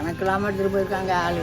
அரை கிலோமீட்டர் போயிருக்காங்க ஆளு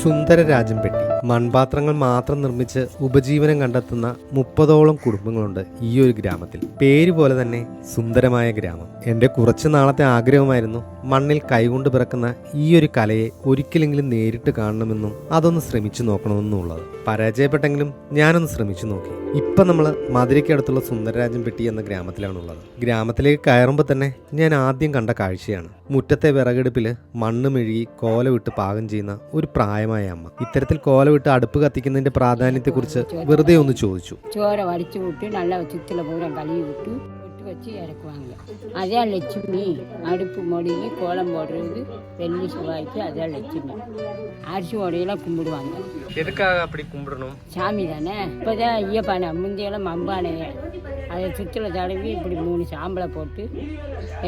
சுந்தர ராஜம்பெட்டி മൺപാത്രങ്ങൾ മാത്രം നിർമ്മിച്ച് ഉപജീവനം കണ്ടെത്തുന്ന മുപ്പതോളം കുടുംബങ്ങളുണ്ട് ഈ ഒരു ഗ്രാമത്തിൽ. പേര് പോലെ തന്നെ സുന്ദരമായ ഗ്രാമം. എന്റെ കുറച്ച് നാളത്തെ ആഗ്രഹമായിരുന്നു മണ്ണിൽ കൈകൊണ്ട് പിറക്കുന്ന ഈ ഒരു കലയെ ഒരിക്കലെങ്കിലും നേരിട്ട് കാണണമെന്നും അതൊന്ന് ശ്രമിച്ചു നോക്കണമെന്നുള്ളത്. പരാജയപ്പെട്ടെങ്കിലും ഞാനൊന്ന് ശ്രമിച്ചു നോക്കി. ഇപ്പം നമ്മൾ മധുരയ്ക്കടുത്തുള്ള സുന്ദരരാജൻ പെട്ടി എന്ന ഗ്രാമത്തിലാണുള്ളത്. ഗ്രാമത്തിലേക്ക് കയറുമ്പോൾ തന്നെ ഞാൻ ആദ്യം കണ്ട കാഴ്ചയാണ്. മുറ്റത്തെ വിറകെടുപ്പിൽ മണ്ണ് മെഴുകി കോല വിട്ട് പാകം ചെയ്യുന്ന ഒരു പ്രായമായ അമ്മ ഇത്തരത്തിൽ കോല വിട്ട് അടുപ്പ് കത്തിക്കുന്നതിന്റെ പ്രാധാന്യത്തെക്കുറിച്ച് വെറുതെ ഒന്ന് ചോദിച്ചു சோறை வடித்து விட்டு நல்லா சுத்தில் பூரா கழுவி விட்டு விட்டு வச்சு இறக்குவாங்க அதான் லட்சுமி அடுப்பு மொழிகி கோலம் போடுறது வெள்ளி செவ்வாய்க்கு அதான் லட்சுமி அரிசி உடையெல்லாம் கும்பிடுவாங்க எதுக்காக அப்படி கும்பிடணும் சாமி தானே இப்போதான் ஐயப்பானை முந்தையெல்லாம் மம்பானைய அதை சுற்றில் தடவி இப்படி மூணு சாம்பலை போட்டு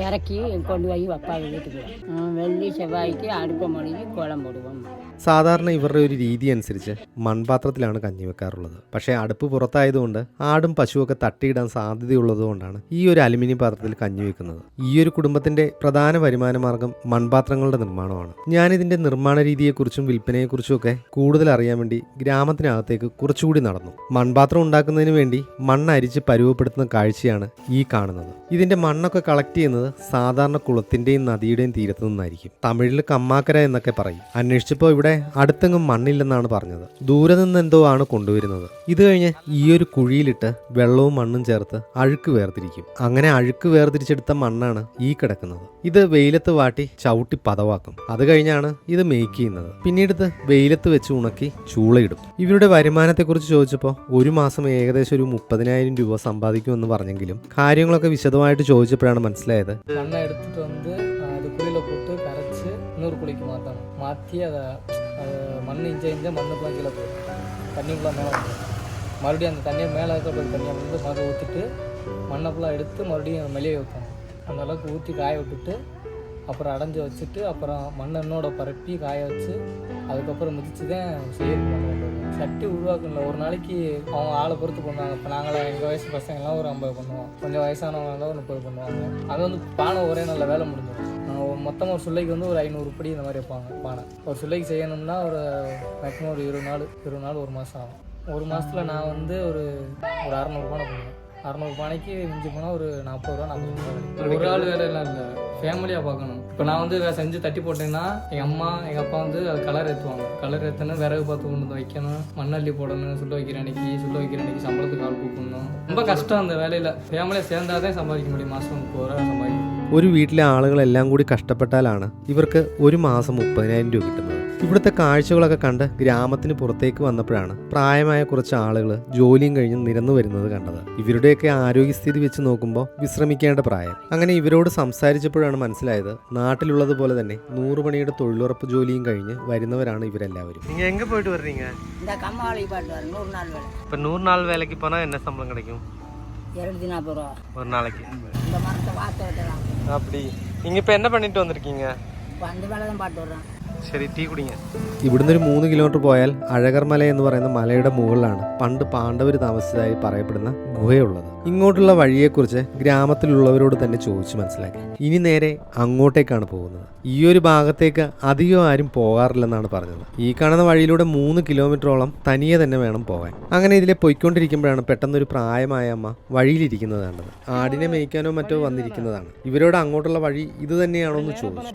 இறக்கி கொண்டு போய் வைப்பாங்க வீட்டுக்கு ஆ, வெள்ளி செவ்வாய்க்கு அடுப்பை மொழிகி கோலம் போடுவோம் സാധാരണ ഇവരുടെ ഒരു രീതി അനുസരിച്ച് മൺപാത്രത്തിലാണ് കഞ്ഞി വെക്കാറുള്ളത് പക്ഷേ അടുപ്പ് പുറത്തായതുകൊണ്ട് ആടും പശുവൊക്കെ തട്ടിയിടാൻ സാധ്യതയുള്ളതുകൊണ്ടാണ് ഈ ഒരു അലുമിനിയം പാത്രത്തിൽ കഞ്ഞി വെക്കുന്നത് ഈ ഒരു കുടുംബത്തിന്റെ പ്രധാന വരുമാന മാർഗം മൺപാത്രങ്ങളുടെ നിർമ്മാണമാണ് ഞാനിതിന്റെ നിർമ്മാണ രീതിയെക്കുറിച്ചും വിൽപ്പനയെക്കുറിച്ചും ഒക്കെ കൂടുതൽ അറിയാൻ വേണ്ടി ഗ്രാമത്തിനകത്തേക്ക് കുറച്ചുകൂടി നടന്നു മൺപാത്രം ഉണ്ടാക്കുന്നതിന് വേണ്ടി മണ്ണ് അരിച്ച് പരുവപ്പെടുത്തുന്ന കാഴ്ചയാണ് ഈ കാണുന്നത്. ഇതിന്റെ മണ്ണൊക്കെ കളക്ട് ചെയ്യുന്നത് സാധാരണ കുളത്തിന്റെയും നദിയുടെയും തീരത്തു നിന്നായിരിക്കും. തമിഴിൽ കമ്മാക്കര എന്നൊക്കെ പറയും. അന്വേഷിച്ചപ്പോൾ ഇവിടെ അടുത്തെങ്ങും മണ്ണില്ലെന്നാണ് പറഞ്ഞത്. ദൂരെ നിന്ന് എന്തോ ആണ് കൊണ്ടുവരുന്നത്. ഇത് കഴിഞ്ഞ് ഈ ഒരു കുഴിയിലിട്ട് വെള്ളവും മണ്ണും ചേർത്ത് അഴുക്ക് വേർതിരിക്കും. അങ്ങനെ അഴുക്ക് വേർതിരിച്ചെടുത്ത മണ്ണാണ് ഈ കിടക്കുന്നത്. ഇത് വെയിലത്ത് വാട്ടി ചവിട്ടി പതവാക്കും. അത് കഴിഞ്ഞാണ് ഇത് മേക്ക് ചെയ്യുന്നത്. പിന്നീട് ഇത് വെയിലത്ത് വെച്ച് ഉണക്കി ചൂളയിടും. ഇവരുടെ വരുമാനത്തെക്കുറിച്ച് ചോദിച്ചപ്പോൾ ഒരു മാസം ഏകദേശം ഒരു മുപ്പതിനായിരം രൂപ സമ്പാദിക്കുമെന്ന് പറഞ്ഞെങ്കിലും കാര്യങ്ങളൊക്കെ വിശദമായിട്ട് ചോദിച്ചപ്പോഴാണ് മനസ്സിലായത് மண்ணை எடுத்துகிட்டு வந்து அஹ், அது குழியில் போட்டு கரைச்சி இன்னொரு குழிக்கு மாற்றணும் மாற்றி அதை அதை மண் இஞ்ச இஞ்ச மண்ணு ஃபுல்லாக கீழே போயிடும் தண்ணி ஃபுல்லாக மேலே வந்துடும் மறுபடியும் அந்த தண்ணியை மேலே இருக்கிற தண்ணியை வந்து மறு ஊற்றிட்டு மண்ணை ஃபுல்லாக எடுத்து மறுபடியும் மெலிய வைக்கணும் அந்த அளவுக்கு ஊற்றி காய விட்டுட்டு அப்புறம் அடைஞ்சு வச்சுட்டு அப்புறம் மண்ணெண்ணோட பரப்பி காய வச்சு அதுக்கப்புறம் முதிச்சு தான் செய்யறது மண் சட்டி உருவாக்கல ஒரு நாளைக்கு அவங்க ஆளை பொறுத்து பண்ணுவாங்க. இப்போ நாங்களாம் எங்கள் வயசு பசங்கள்லாம் ஒரு ஐம்பது பண்ணுவோம். கொஞ்சம் வயசானவங்க ஒரு முப்பது பண்ணுவாங்க. அது வந்து பானை ஒரே நல்ல வேலை முடிஞ்சிடும். மொத்தமாக ஒரு சுள்ளைக்கு வந்து ஒரு ஐநூறு படி இந்த மாதிரி வைப்பாங்க பானை. ஒரு சுள்ளைக்கு செய்யணும்னா ஒரு மேக்ஸிமம் ஒரு இருபது நாள் இருபது நாள் ஒரு மாதம் ஆகும். ஒரு மாதத்தில் நான் வந்து ஒரு ஒரு அறநூறு பானை பண்ணுவேன் அறநூறு பானைக்கு மிஞ்சி போனால் ஒரு நாற்பது ரூபா நாற்பது ரூபா கிடைக்கும். ஒரு ஆள் வேலையெல்லாம் இல்லை ஃபேமிலியாக பார்க்கணும் இப்போ நான் வந்து இதை செஞ்சு தட்டி போட்டேன்னா எங்கள் அம்மா எங்கள் அப்பா வந்து அது கலர் ஏற்றுவாங்க கலர் ஏற்றணும் விறகு பார்த்து கொண்டு வந்து வைக்கணும் மண்ணள்ளி போடணும் சுள்ள வைக்கிற அன்னைக்கு சுள்ள வைக்கிற அன்னைக்கு சம்பளத்துக்கு ஆள் கூப்பிடணும் ரொம்ப கஷ்டம் அந்த வேலையில் ஃபேமிலியாக சேர்ந்தாதான் சம்பாதிக்க முடியும் மாதம் முப்பது ரூபா சம்பாதிக்க முடியும் ഒരു വീട്ടിലെ ആളുകളെല്ലാം കൂടി കഷ്ടപ്പെട്ടാലാണ് ഇവർക്ക് ഒരു മാസം മുപ്പതിനായിരം രൂപ കിട്ടുന്നത് ഇവിടുത്തെ കാഴ്ചകളൊക്കെ കണ്ട് ഗ്രാമത്തിന് പുറത്തേക്ക് വന്നപ്പോഴാണ് പ്രായമായ കുറച്ച് ആളുകൾ ജോലിയും കഴിഞ്ഞ് നിരന്നു വരുന്നത് കണ്ടത്. ഇവരുടെയൊക്കെ ആരോഗ്യസ്ഥിതി വെച്ച് നോക്കുമ്പോൾ വിശ്രമിക്കേണ്ട പ്രായം. അങ്ങനെ ഇവരോട് സംസാരിച്ചപ്പോഴാണ് മനസ്സിലായത് നാട്ടിലുള്ളതുപോലെ തന്നെ നൂറുപണിയുടെ തൊഴിലുറപ്പ് ജോലിയും കഴിഞ്ഞ് വരുന്നവരാണ് ഇവരെല്ലാവരും. நீங்க எங்க போயிட்டு வர்றீங்க இந்த கம்மாவளி பாட்டு வரும் நூறு நாள் வேலை இப்ப நூறு நாள் வேலைக்கு போனா என்ன சம்பளம் கிடைக்கும் இருநூத்தி நாற்பது ரூபா ஒரு நாளைக்கு இந்த மரத்தை வாத்து வெட்டலாம் அப்படி நீங்க இப்ப என்ன பண்ணிட்டு வந்திருக்கீங்க இப்போ அந்த வேலை ശരി ടീ ഇവിടുന്ന് ഒരു മൂന്ന് കിലോമീറ്റർ പോയാൽ അഴകർമല എന്ന് പറയുന്ന മലയുടെ മുകളിലാണ്. പണ്ട് പാണ്ഡവർ താമസിച്ചതായി പറയപ്പെടുന്ന ഗുഹയുള്ളത് ഇങ്ങോട്ടുള്ള വഴിയെക്കുറിച്ച് ഗ്രാമത്തിലുള്ളവരോട് തന്നെ ചോദിച്ചു മനസ്സിലാക്കി. ഇനി നേരെ അങ്ങോട്ടേക്കാണ് പോകുന്നത്. ഈ ഒരു ഭാഗത്തേക്ക് അധികം ആരും പോകാറില്ലെന്നാണ് പറഞ്ഞത്. ഈ കാണുന്ന വഴിയിലൂടെ മൂന്ന് കിലോമീറ്ററോളം തനിയെ തന്നെ വേണം പോകാൻ. അങ്ങനെ ഇതിലെ പൊയ്ക്കൊണ്ടിരിക്കുമ്പോഴാണ് പെട്ടെന്നൊരു പ്രായമായ അമ്മ വഴിയിലിരിക്കുന്നത് കണ്ടത്. ആടിനെ മേയ്ക്കാനോ മറ്റോ വന്നിരിക്കുന്നതാണ്. ഇവരോട് അങ്ങോട്ടുള്ള വഴി ഇത് തന്നെയാണോ എന്ന് ചോദിച്ചു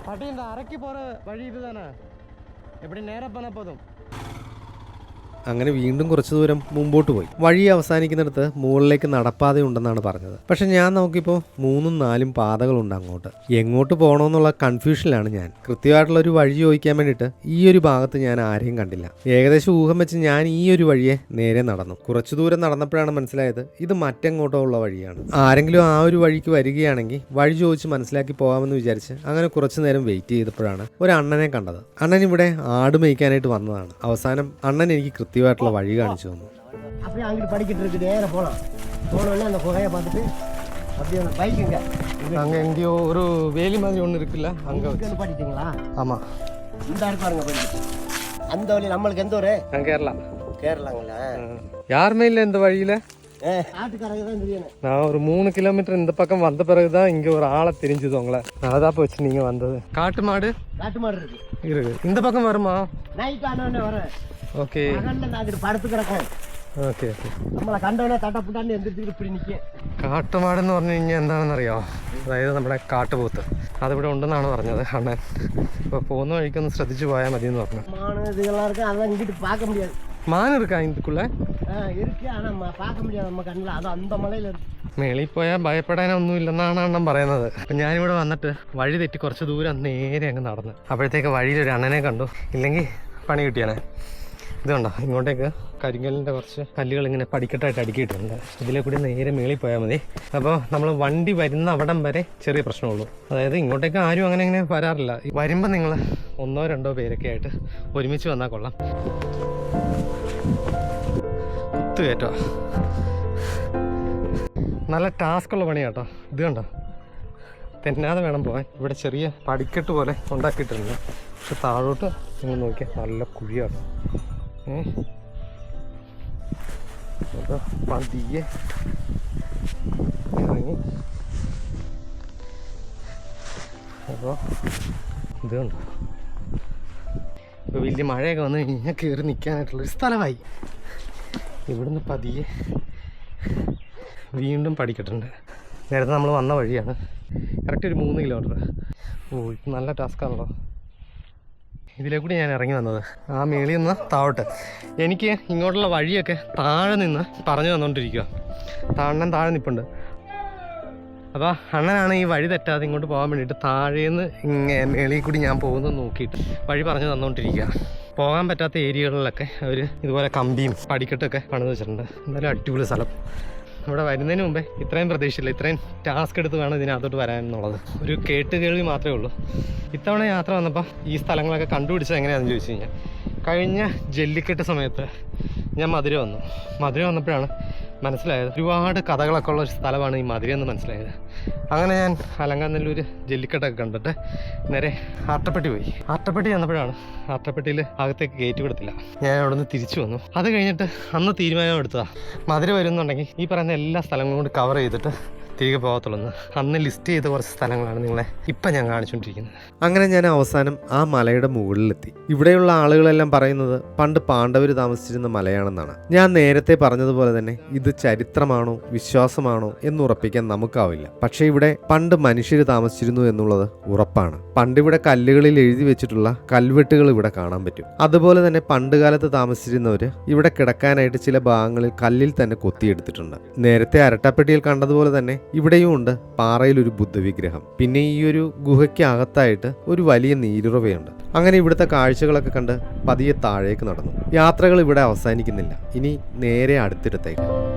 അങ്ങനെ വീണ്ടും കുറച്ച് ദൂരം മുമ്പോട്ട് പോയി. വഴി അവസാനിക്കുന്നിടത്ത് മുകളിലേക്ക് നടപ്പാതെ ഉണ്ടെന്നാണ് പറഞ്ഞത്. പക്ഷെ ഞാൻ നോക്കിയപ്പോൾ മൂന്നും നാലും പാതകളുണ്ട് അങ്ങോട്ട്. എങ്ങോട്ട് പോകണമെന്നുള്ള കൺഫ്യൂഷനിലാണ് ഞാൻ. കൃത്യമായിട്ടുള്ള ഒരു വഴി ചോദിക്കാൻ വേണ്ടിയിട്ട് ഈ ഒരു ഭാഗത്ത് ഞാൻ ആരെയും കണ്ടില്ല. ഏകദേശം ഊഹം വെച്ച് ഞാൻ ഈ ഒരു വഴിയെ നേരെ നടന്നു. കുറച്ചു ദൂരം നടന്നപ്പോഴാണ് മനസ്സിലായത് ഇത് മറ്റെങ്ങോട്ടോ ഉള്ള വഴിയാണ്. ആരെങ്കിലും ആ ഒരു വഴിക്ക് വരികയാണെങ്കിൽ വഴി ചോദിച്ച് മനസ്സിലാക്കി പോകാമെന്ന് വിചാരിച്ച് അങ്ങനെ കുറച്ചു നേരം വെയിറ്റ് ചെയ്തപ്പോഴാണ് ഒരു അണ്ണനെ കണ്ടത്. അണ്ണൻ ഇവിടെ ആട് മേയ്ക്കാനായിട്ട് വന്നതാണ്. അവസാനം അണ്ണൻ എനിക്ക് കൃത്യമായിട്ടുള്ള വഴി കാണിച്ചു തന്നു அப்படியே அங்கிட்டு படிக்கிட்டு இருக்குது நேராக போகலாம் போனோடனே அந்த குகையை பார்த்துட்டு அப்படியே அந்த பைக்குங்க அங்கே எங்கேயோ ஒரு வேலி மாதிரி ஒன்று இருக்குல்ல அங்கே இங்கே பாட்டிட்டீங்களா ஆமாம் இந்த இடத்து பாருங்க படிக்கு அந்த வழி நம்மளுக்கு எந்த ஊர் நான் கேரளா கேரளாங்களா யாருமே இல்லை இந்த வழியில் ஆட்டுக்காரங்க தான் தெரியணும் நான் ஒரு மூணு கிலோமீட்டர் இந்த பக்கம் வந்த பிறகுதான் இங்க ஒரு ஆளை தெரிஞ்சது உங்களை அதான் போச்சு நீங்க வந்தது காட்டு மாடு காட்டு மாடு இருக்கு இருக்கு இந்த பக்கம் வருமா நைட் ஆனவொடனே வரேன் ஓகே பகல்ல நான் இதுல படுத்து கிடக்கேன் ഓക്കെ നമ്മളെ കണ്ടവനെ തട്ടപ്പെട്ടാണ്ട് എന്തിട്ട് ഇപ്പിടി നിൽക്കുക കാട്ടുമാടെന്ന് പറഞ്ഞു കഴിഞ്ഞാൽ എന്താണെന്നറിയോ അതായത് നമ്മുടെ കാട്ടുപോത്ത് അതിവിടെ ഉണ്ടെന്നാണ് പറഞ്ഞത് അണ്ണൻ ഇപ്പോൾ പോകുന്ന വഴിക്കൊന്ന് ശ്രദ്ധിച്ചു പോയാൽ മതി എന്ന് പറഞ്ഞു மானு இதுகள்லாம் இருக்கு அதெல்லாம் இங்கிட்டு பார்க்க முடியாது മാൻ എടുക്കാം ഇതിക്കുള്ള ஆ, இருக்கு ஆனா ம- பார்க்க முடியாது நம்ம கண்ணில் அது அந்த மலையில இருக்கு മേളിൽ പോയാൽ ഭയപ്പെടാനൊന്നും ഇല്ലെന്നാണ് അണ്ണൻ പറയുന്നത് അപ്പം ഞാനിവിടെ വന്നിട്ട് വഴി തെറ്റി കുറച്ച് ദൂരം നേരെ അങ്ങ് നടന്ന് അപ്പോഴത്തേക്ക് വഴിയിൽ ഒരു അണ്ണനെ കണ്ടു ഇല്ലെങ്കിൽ പണി കിട്ടിയാണേ ഇതുണ്ടോ ഇങ്ങോട്ടേക്ക് കരിങ്കലിന്റെ കുറച്ച് കല്ലുകൾ ഇങ്ങനെ പടിക്കെട്ടായിട്ട് അടുക്കിയിട്ടുണ്ട്. ഇതിലെ കൂടി നേരെ മേളിൽ പോയാൽ മതി. അപ്പോൾ നമ്മൾ വണ്ടി വരുന്ന അവിടം വരെ ചെറിയ പ്രശ്നമുള്ളൂ. അതായത് ഇങ്ങോട്ടേക്ക് ആരും അങ്ങനെ അങ്ങനെ വരാറില്ല. വരുമ്പോൾ നിങ്ങൾ ഒന്നോ രണ്ടോ പേരൊക്കെ ആയിട്ട് ഒരുമിച്ച് വന്നാൽ കൊള്ളാം. കുത്തുകയറ്റോ നല്ല ടാസ്ക് ടാസ്ക്കുള്ള കേട്ടോ ഇത് കണ്ടോ? തെന്നാതെ വേണം പോകാൻ ഇവിടെ ചെറിയ പടിക്കെട്ട് പോലെ ഉണ്ടാക്കിയിട്ടുണ്ട്. പക്ഷെ താഴോട്ട് നിങ്ങൾ നോക്കിയാൽ നല്ല കുഴിയാണ്. ഏ? അപ്പോൾ പതിയെ ഇറങ്ങി. അപ്പോൾ ഇത് കണ്ടോ? ഇപ്പോൾ വലിയ മഴയൊക്കെ വന്നു കഴിഞ്ഞാൽ കയറി നിൽക്കാനായിട്ടുള്ളൊരു സ്ഥലമായി. ഇവിടുന്ന് പതിയെ വീണ്ടും പഠിക്കട്ടുണ്ട്. നേരത്തെ നമ്മൾ വന്ന വഴിയാണ്. കറക്റ്റ് ഒരു മൂന്ന് കിലോമീറ്റർ ഓ ഇത് നല്ല ടാസ്ക്കാണല്ലോ ഇതിലേ കൂടി ഞാൻ ഇറങ്ങി വന്നത്. ആ മേളിൽ നിന്ന് താഴോട്ട്. എനിക്ക് ഇങ്ങോട്ടുള്ള വഴിയൊക്കെ താഴെ നിന്ന് പറഞ്ഞു തന്നുകൊണ്ടിരിക്കുക താണ്ണൻ താഴെ നിൽപ്പുണ്ട് അപ്പോൾ അണ്ണനാണ് ഈ വഴി തെറ്റാതെ ഇങ്ങോട്ട് പോകാൻ വേണ്ടിയിട്ട് താഴേന്ന് ഇങ്ങനെ മേളിൽ കൂടി ഞാൻ പോകുന്നത് നോക്കിയിട്ട് വഴി പറഞ്ഞു തന്നുകൊണ്ടിരിക്കുക പോകാൻ പറ്റാത്ത ഏരിയകളിലൊക്കെ അവർ ഇതുപോലെ കമ്പിയും പടിക്കെട്ടൊക്കെ പണിത് വെച്ചിട്ടുണ്ട്. എന്തായാലും അടിപൊളി സ്ഥലം. ഇവിടെ വരുന്നതിന് മുമ്പേ ഇത്രയും പ്രതീക്ഷയില്ല. ഇത്രയും ടാസ്ക് എടുത്ത് വേണം ഇതിനകത്തോട്ട് വരാൻ എന്നുള്ളത് ഒരു കേട്ട് കേൾവി മാത്രമേ ഉള്ളൂ. ഇത്തവണ യാത്ര വന്നപ്പോൾ ഈ സ്ഥലങ്ങളൊക്കെ കണ്ടുപിടിച്ചത് എങ്ങനെയാണെന്ന് ചോദിച്ചു കഴിഞ്ഞാൽ കഴിഞ്ഞ ജല്ലിക്കെട്ട് സമയത്ത് ഞാൻ മധുര വന്നു. മധുര വന്നപ്പോഴാണ് മനസ്സിലായത്? ഒരുപാട് കഥകളൊക്കെ ഉള്ള ഒരു സ്ഥലമാണ് ഈ മധുര എന്ന് മനസ്സിലായത്. അങ്ങനെ ഞാൻ അലങ്കാനല്ലൂർ ജെല്ലിക്കെട്ടൊക്കെ കണ്ടിട്ട് നേരെ ആട്ടപ്പെട്ടി പോയി. ആട്ടപ്പെട്ടി ചെന്നപ്പോഴാണ് ആട്ടപ്പെട്ടിയിൽ അകത്തേക്ക് കയറ്റി കൊടുത്തില്ല ഞാൻ അവിടെ നിന്ന് തിരിച്ചു വന്നു. അത് കഴിഞ്ഞിട്ട് അന്ന് തീരുമാനം എടുത്തതാണ് മധുര വരുന്നുണ്ടെങ്കിൽ ഈ പറയുന്ന എല്ലാ സ്ഥലങ്ങളും കൂടി കവർ ചെയ്തിട്ട് തിരികെ പോകത്തുള്ളൂ. അന്ന് ലിസ്റ്റ് ചെയ്ത കുറച്ച് സ്ഥലങ്ങളാണ് നിങ്ങളെ ഇപ്പം ഞാൻ കാണിച്ചുകൊണ്ടിരിക്കുന്നത്. അങ്ങനെ ഞാൻ അവസാനം ആ മലയുടെ മുകളിലെത്തി. ഇവിടെയുള്ള ആളുകളെല്ലാം പറയുന്നത് പണ്ട് പാണ്ഡവർ താമസിച്ചിരുന്ന മലയാണെന്നാണ്. ഞാൻ നേരത്തെ പറഞ്ഞതുപോലെ തന്നെ ഇത് ചരിത്രമാണോ വിശ്വാസമാണോ എന്ന് ഉറപ്പിക്കാൻ നമുക്കാവില്ല. പക്ഷേ ഇവിടെ പണ്ട് മനുഷ്യർ താമസിച്ചിരുന്നു എന്നുള്ളത് ഉറപ്പാണ്. പണ്ടിവിടെ കല്ലുകളിൽ എഴുതി വെച്ചിട്ടുള്ള കൽവെട്ടുകൾ ഇവിടെ കാണാൻ പറ്റും. അതുപോലെ തന്നെ പണ്ട് കാലത്ത് താമസിച്ചിരുന്നവര് ഇവിടെ കിടക്കാനായിട്ട് ചില ഭാഗങ്ങളിൽ കല്ലിൽ തന്നെ കൊത്തിയെടുത്തിട്ടുണ്ട്. നേരത്തെ അരട്ടപ്പെട്ടിയിൽ കണ്ടതുപോലെ തന്നെ ഇവിടെയും ഉണ്ട് പാറയിൽ ഒരു ബുദ്ധവിഗ്രഹം. പിന്നെ ഈ ഒരു ഗുഹയ്ക്കകത്തായിട്ട് ഒരു വലിയ നീരുറവയുണ്ട്. അങ്ങനെ ഇവിടുത്തെ കാഴ്ചകളൊക്കെ കണ്ട് പതിയെ താഴേക്ക് നടന്നു. യാത്രകൾ ഇവിടെ അവസാനിക്കുന്നില്ല. ഇനി നേരെ അടുത്തിടത്തേക്ക്.